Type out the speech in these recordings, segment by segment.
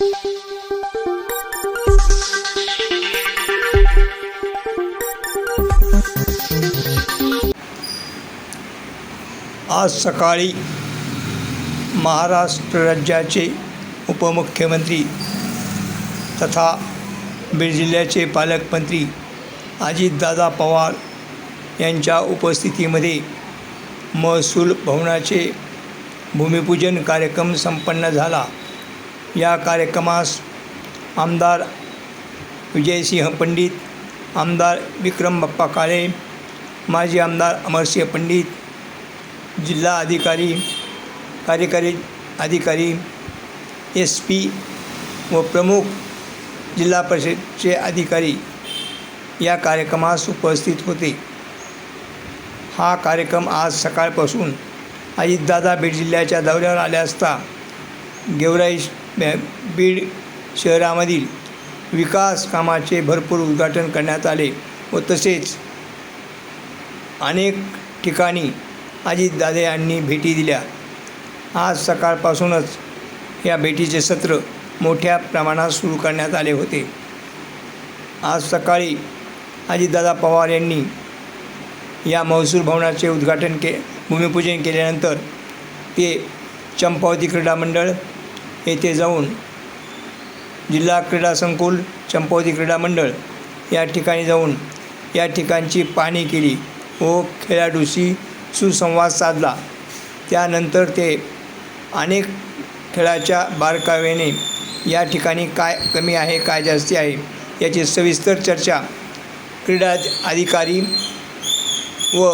आज सकाळी महाराष्ट्र राज्याचे उपमुख्यमंत्री तथा बीड जिल्ह्याचे पालकमंत्री अजितदादा पवार यांच्या उपस्थितीमध्ये महसूल भवनाचे भूमिपूजन कार्यक्रम संपन्न झाला. या कार्यक्रमास आमदार विजयसिंह पंडित आमदार विक्रम बाप्पा काळे माजी आमदार अमरसिंह पंडित जिल्हा अधिकारी कार्यकारी अधिकारी एस पी व प्रमुख जिल्हा परिषदचे अधिकारी या कार्यक्रमास उपस्थित होते. हा कार्यक्रम आज सकाळपासून अजितदादा बीड जिल्ह्याच्या दौऱ्यावर आले असता गेवराई बे- बीड शहरामधील विकास कामाचे भरपूर उद्घाटन करण्यात आले व तसेच अनेक ठिकाणी अजितदादा यांनी भेटी दिल्या. आज सकाळपासूनच या भेटीचे सत्र मोठ्या प्रमाणात सुरू करण्यात आले होते. आज सकाळी अजितदादा पवार यांनी या महसूल भवनाचे उद्घाटन के भूमिपूजन केल्यानंतर ते चंपावती क्रीडा मंडळ येथे जाऊन जिल्हा क्रीडा संकुल चंपावती क्रीडा मंडळ या ठिकाणी जाऊन या ठिकाणची पाहणी केली व खेळाडूशी सुसंवाद साधला. त्यानंतर ते अनेक खेळाच्या बारकाव्याने या ठिकाणी काय कमी आहे काय जास्ती आहे याची सविस्तर चर्चा क्रीडा अधिकारी व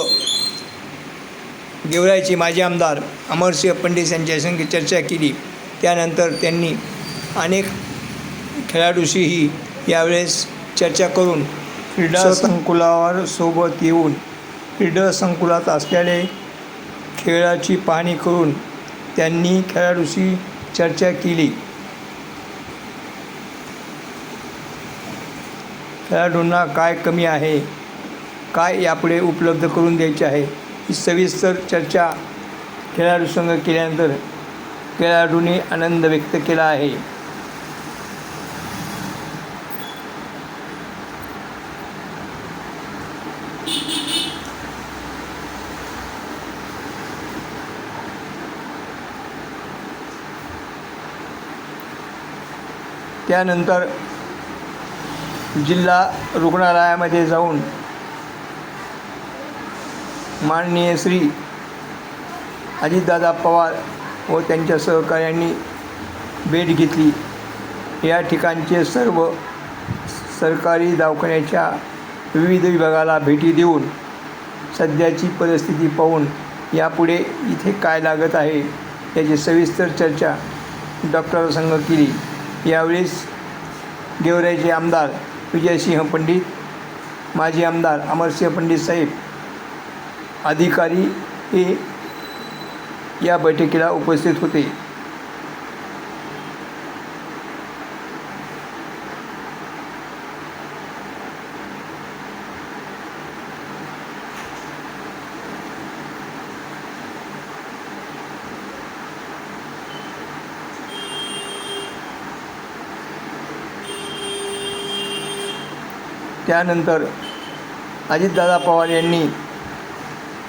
गेवराईचे माजी आमदार अमरसिंह पंडित यांच्या संग चर्चा केली. त्यानंतर त्यांनी अनेक खेळाडूशीही यावेळेस चर्चा करून क्रीडा संकुलावर सोबत येऊन क्रीडा संकुलात असलेले खेळाची पाहणी करून त्यांनी खेळाडूशी चर्चा केली. खेळाडूंना काय कमी आहे? काय यापुढे उपलब्ध करून द्यायचे आहे? ही सविस्तर चर्चा खेळाडूसंग केल्यानंतर खेळाडूंनी आनंद व्यक्त केला आहे. त्यानंतर जिल्हा रुग्णालयामध्ये जाऊन माननीय श्री अजितदादा पवार व त्यांच्या सहकाऱ्यांनी भेट घेतली. या ठिकाणचे सर्व सरकारी दवाखान्याच्या विविध विभागाला भेटी देऊन सध्याची परिस्थिती पाहून यापुढे इथे काय लागत आहे याची सविस्तर चर्चा डॉक्टरसंघ केली. यावेळेस गेवराईचे आमदार विजयसिंह पंडित माजी आमदार अमरसिंह पंडित साहेब अधिकारी हे या बैठकीला उपस्थित होते. त्यानंतर अजितदादा पवार यांनी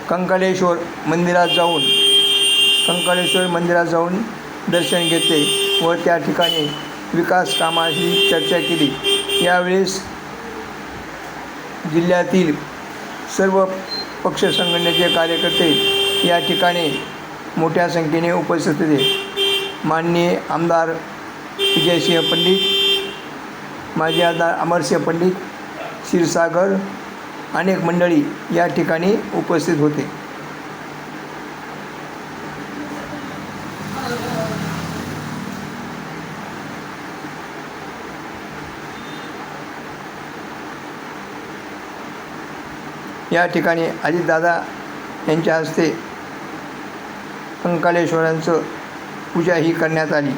कंकालेश्वर मंदिरात जाऊन कंकाळेश्वर मंदिरात जाऊन दर्शन घेतले व त्या ठिकाणी विकास कामाशी चर्चा केली. यावेळेस जिल्ह्यातील सर्व पक्ष संघटनेचे कार्यकर्ते या ठिकाणी मोठ्या संख्येने उपस्थित होते. माननीय आमदार विजयसिंह पंडित माजी आमदार अमरसिंह पंडित क्षीरसागर अनेक मंडळी या ठिकाणी उपस्थित होते. या ठिकाणी अजितदादा यांच्या हस्ते कंकालेश्वरांचं पूजा ही करण्यात आली.